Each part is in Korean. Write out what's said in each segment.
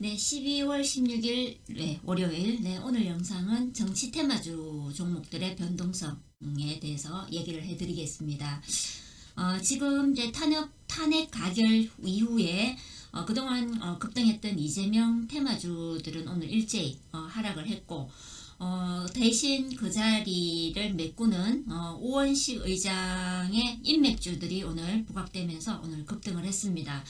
네, 12월 16일 네, 월요일 네, 오늘 영상은 정치 테마주 종목들의 변동성에 대해서 얘기를 해드리겠습니다. 어, 지금 이제 탄핵 탄핵 가결 이후에 어, 그동안 어, 급등했던 이재명 테마주들은 오늘 일제히 어, 하락을 했고 어, 대신 그 자리를 메꾸는 어, 오원식 의장의 인맥주들이 오늘 부각되면서 오늘 급등을 했습니다.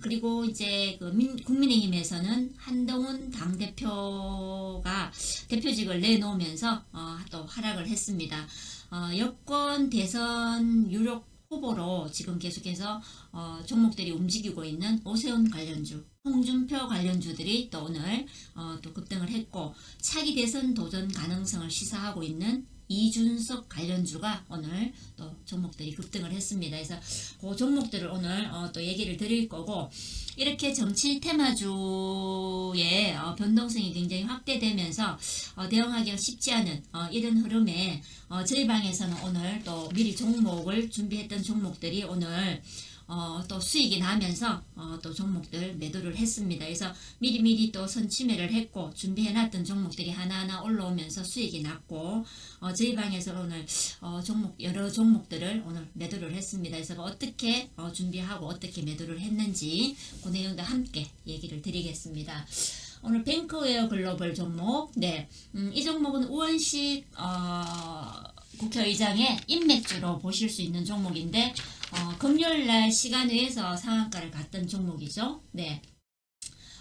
그리고 이제 그 민, 국민의힘에서는 한동훈 당대표가 대표직을 내놓으면서 어, 또 하락을 했습니다. 어, 여권 대선 유력 후보로 지금 계속해서 어, 종목들이 움직이고 있는 오세훈 관련주, 홍준표 관련주들이 또 오늘 어, 또 급등을 했고 차기 대선 도전 가능성을 시사하고 있는 이준석 관련주가 오늘 또 종목들이 급등을 했습니다. 그래서 그 종목들을 오늘 어, 또 얘기를 드릴 거고 이렇게 정치 테마주의 어, 변동성이 굉장히 확대되면서 어, 대응하기가 쉽지 않은 어, 이런 흐름에 어, 저희 방에서는 오늘 또 미리 종목을 준비했던 종목들이 오늘 어, 또 수익이 나면서 어, 또 종목들 매도를 했습니다. 그래서 미리미리 또 선취매를 했고 준비해놨던 종목들이 하나하나 올라오면서 수익이 났고 어, 저희 방에서 오늘 어, 종목 여러 종목들을 오늘 매도를 했습니다. 그래서 어떻게 어, 준비하고 어떻게 매도를 했는지 그 내용도 함께 얘기를 드리겠습니다. 오늘 뱅크웨어 글로벌 종목, 네, 음, 이 종목은 우원식 어, 국회의장의 인맥주로 보실 수 있는 종목인데 어, 금요일날 시간 외에서 상한가를 갔던 종목이죠. 네.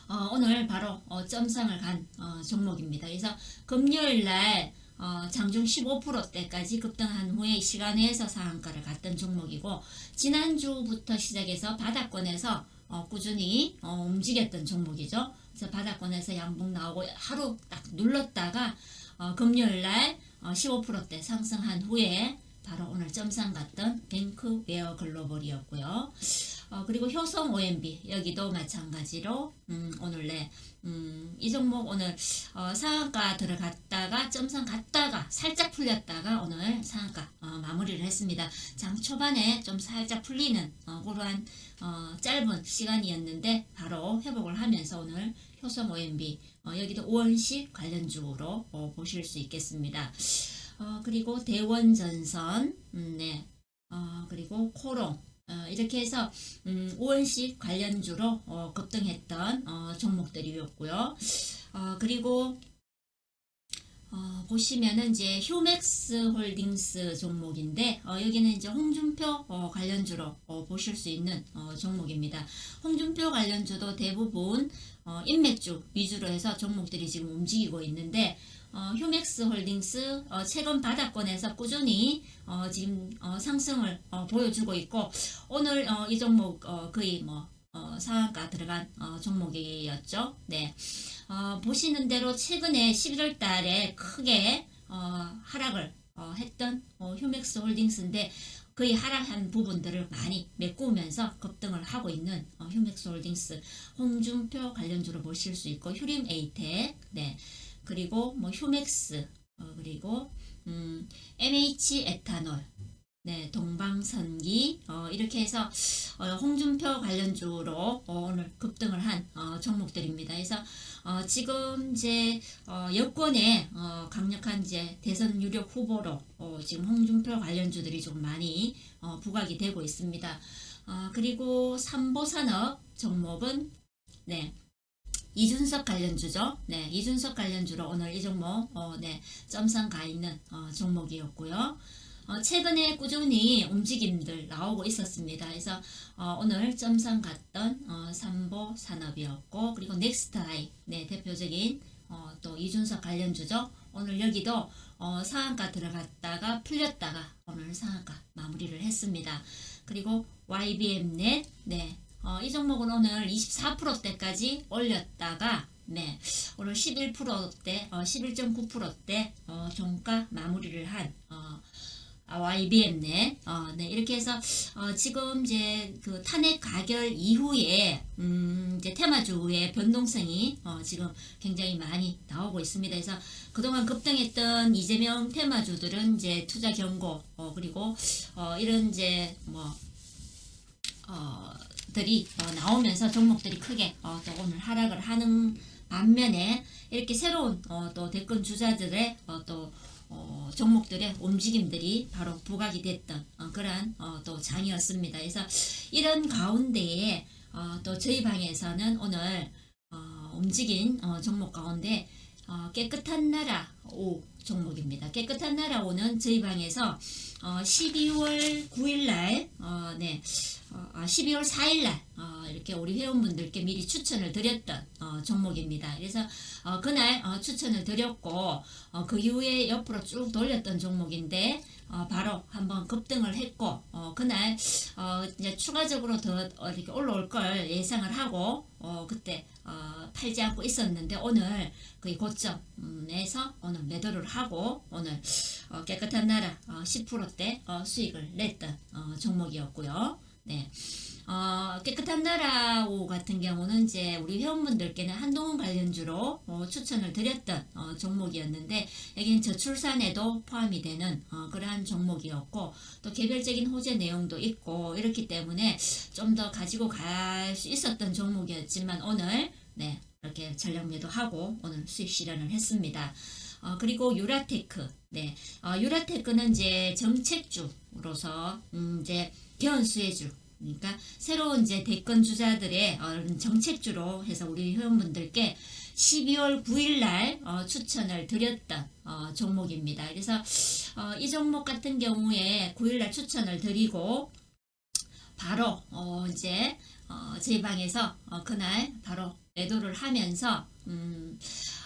어, 오늘 바로 어, 점상을 간 어, 종목입니다. 그래서 금요일날 어, 장중 15%대까지 급등한 후에 시간 외에서 상한가를 갔던 종목이고 지난주부터 시작해서 바닥권에서 어, 꾸준히 어, 움직였던 종목이죠. 그래서 바닥권에서 양봉 나오고 하루 딱 눌렀다가 어, 금요일날 어, 15%대 상승한 후에 바로 오늘 점상 갔던 뱅크 웨어 글로벌이었고요. 어, 그리고 효성 OMB 여기도 마찬가지로 음, 오늘 네, 음, 이 종목 오늘 어, 상한가 들어갔다가 점상 갔다가 살짝 풀렸다가 오늘 상한가 어, 마무리를 했습니다. 장 초반에 좀 살짝 풀리는 어, 그러한 어, 짧은 시간이었는데 바로 회복을 하면서 오늘 효성 OMB 어, 여기도 오원식 관련주로 어, 보실 수 있겠습니다. 어, 그리고 대원전선, 음, 네, 어, 그리고 코롱, 어, 이렇게 해서 음, 오원식 관련주로 어, 급등했던 어, 종목들이었고요. 어, 그리고 어, 보시면은 이제 휴맥스 홀딩스 종목인데 어, 여기는 이제 홍준표 어, 관련주로 어, 보실 수 있는 어, 종목입니다. 홍준표 관련주도 대부분 어, 인맥주 위주로 해서 종목들이 지금 움직이고 있는데 어, 휴맥스 홀딩스 어, 최근 바닥권에서 꾸준히 어, 지금 어, 상승을 어, 보여주고 있고 오늘 어, 이 종목 어, 거의 뭐 어, 상한가 들어간 어, 종목이었죠. 네. 어, 보시는 대로 최근에 11월 달에 크게 어, 하락을 어, 했던 어, 휴맥스 홀딩스인데 거의 하락한 부분들을 많이 메꾸면서 급등을 하고 있는 어, 휴맥스 홀딩스 홍준표 관련주로 보실 수 있고 휴림 에이텍 네 그리고 뭐 휴맥스 어, 그리고 음, MH 에탄올 네, 동방선기 어, 이렇게 해서 어, 홍준표 관련주로 어, 오늘 급등을 한 어, 종목들입니다. 그래서 어, 지금 이제 어, 여권의 어, 강력한 이제 대선 유력 후보로 어, 지금 홍준표 관련주들이 좀 많이 어, 부각이 되고 있습니다. 어, 그리고 삼보산업 종목은 네. 이준석 관련주죠. 네, 이준석 관련주로 오늘 이 종목, 어, 네, 점상 가 있는 어, 종목이었고요. 어, 최근에 꾸준히 움직임들 나오고 있었습니다. 그래서 어, 오늘 점상 갔던 어, 삼보 산업이었고 그리고 넥스트아이 네, 대표적인 어, 또 이준석 관련 주죠. 오늘 여기도 어, 상한가 들어갔다가 풀렸다가 오늘 상한가 마무리를 했습니다. 그리고 YBM넷 네, 어, 이 종목은 오늘 24%대까지 올렸다가 네, 오늘 11%대, 어, 11.9%대 어, 종가 마무리를 한 어, 아, YBM네. 어, 네, 이렇게 해서, 어, 지금 이제 그 탄핵 가결 이후에, 음, 이제 테마주의 변동성이, 어, 지금 굉장히 많이 나오고 있습니다. 그래서 그동안 급등했던 이재명 테마주들은 이제 투자 경고, 어, 그리고, 어, 이런 이제 뭐, 어, 들이 어, 나오면서 종목들이 크게 어, 또 오늘 하락을 하는 반면에 이렇게 새로운 어, 또 대권 주자들의 어, 또 어, 종목들의 움직임들이 바로 부각이 됐던 어, 그러한 어, 또 장이었습니다. 그래서 이런 가운데에 어, 또 저희 방에서는 오늘 어, 움직인 어, 종목 가운데 어, 깨끗한 나라 5 종목입니다. 깨끗한 나라 5는 저희 방에서 어, 12월 9일 날, 어, 네, 어, 아, 12월 4일 날, 어, 이렇게 우리 회원분들께 미리 추천을 드렸던 어, 종목입니다. 그래서 어, 그날 어, 추천을 드렸고, 어, 그 이후에 옆으로 쭉 돌렸던 종목인데, 어, 바로 한번 급등을 했고, 어, 그날 어, 이제 추가적으로 더 어, 이렇게 올라올 걸 예상을 하고, 어, 그때 어, 팔지 않고 있었는데 오늘 거의 고점에서 오늘 매도를 하고 오늘 어, 깨끗한 나라 어, 10%대 어, 수익을 냈던 어, 종목이었고요. 네. 어, 깨끗한 나라오 같은 경우는 이제 우리 회원분들께는 한동훈 관련주로 어, 추천을 드렸던 어, 종목이었는데 여기는 저출산에도 포함이 되는 어, 그러한 종목이었고 또 개별적인 호재 내용도 있고 이렇기 때문에 좀 더 가지고 갈 수 있었던 종목이었지만 오늘 네 이렇게 전력 매도하고 오늘 수익 실현을 했습니다. 어, 그리고 유라테크 네 어, 유라테크는 이제 정책주로서 음, 이제 견수혜주 그러니까 새로운 이제 대권 주자들의 어, 정책주로 해서 우리 회원분들께 12월 9일 날 어, 추천을 드렸던 어, 종목입니다. 그래서 어, 이 종목 같은 경우에 9일 날 추천을 드리고 바로 어, 이제 어, 제 방에서 어, 그날 바로 매도를 하면서 음, 어,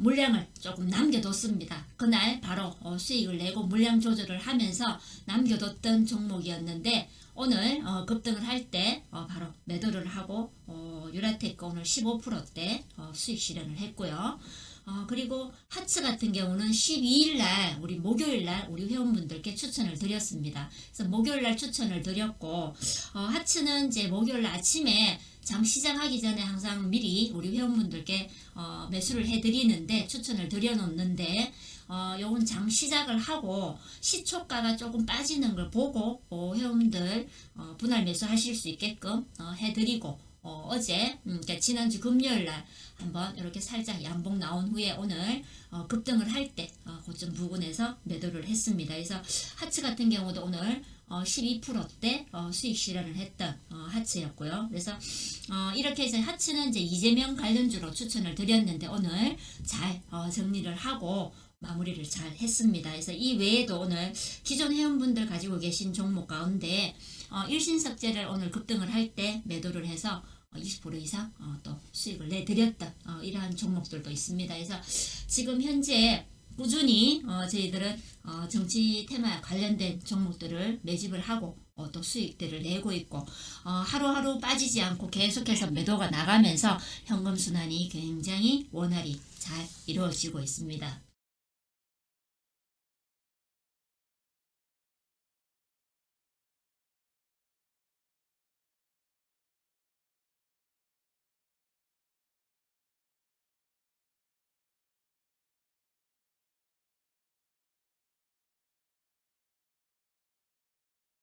물량을 조금 남겨뒀습니다. 그날 바로 어, 수익을 내고 물량 조절을 하면서 남겨뒀던 종목이었는데 오늘 어, 급등을 할 때 바로 매도를 하고 어, 유라테크 오늘 15%대 어, 수익 실현을 했고요. 어, 그리고 하츠 같은 경우는 12일 날 우리 목요일 날 우리 회원분들께 추천을 드렸습니다. 그래서 목요일 날 추천을 드렸고 어, 하츠는 이제 목요일 날 아침에 장 시작하기 전에 항상 미리 우리 회원분들께 어, 매수를 해드리는데 추천을 드려놓는데 어, 요건 장 시작을 하고 시초가가 조금 빠지는 걸 보고 어, 회원들 어, 분할 매수 하실 수 있게끔 어, 해드리고 어, 어제 음, 그러니까 지난주 금요일 날 한번 이렇게 살짝 양봉 나온 후에 오늘 어, 급등을 할때 어, 고점 부근에서 매도를 했습니다. 그래서 하츠 같은 경우도 오늘 어, 12%대 어, 수익 실현을 했던 어, 하츠였고요. 그래서 어, 이렇게 해서 하츠는 이제 이재명 관련주로 추천을 드렸는데 오늘 잘 어, 정리를 하고 마무리를 잘 했습니다. 그래서 이 외에도 오늘 기존 회원분들 가지고 계신 종목 가운데 어, 일신석재를 오늘 급등을 할 때 매도를 해서 어, 20% 이상 어, 또 수익을 내드렸던 어, 이러한 종목들도 있습니다. 그래서 지금 현재 꾸준히 어, 저희들은 어, 정치 테마 관련된 종목들을 매집을 하고 어, 또 수익들을 내고 있고 어, 하루하루 빠지지 않고 계속해서 매도가 나가면서 현금 순환이 굉장히 원활히 잘 이루어지고 있습니다.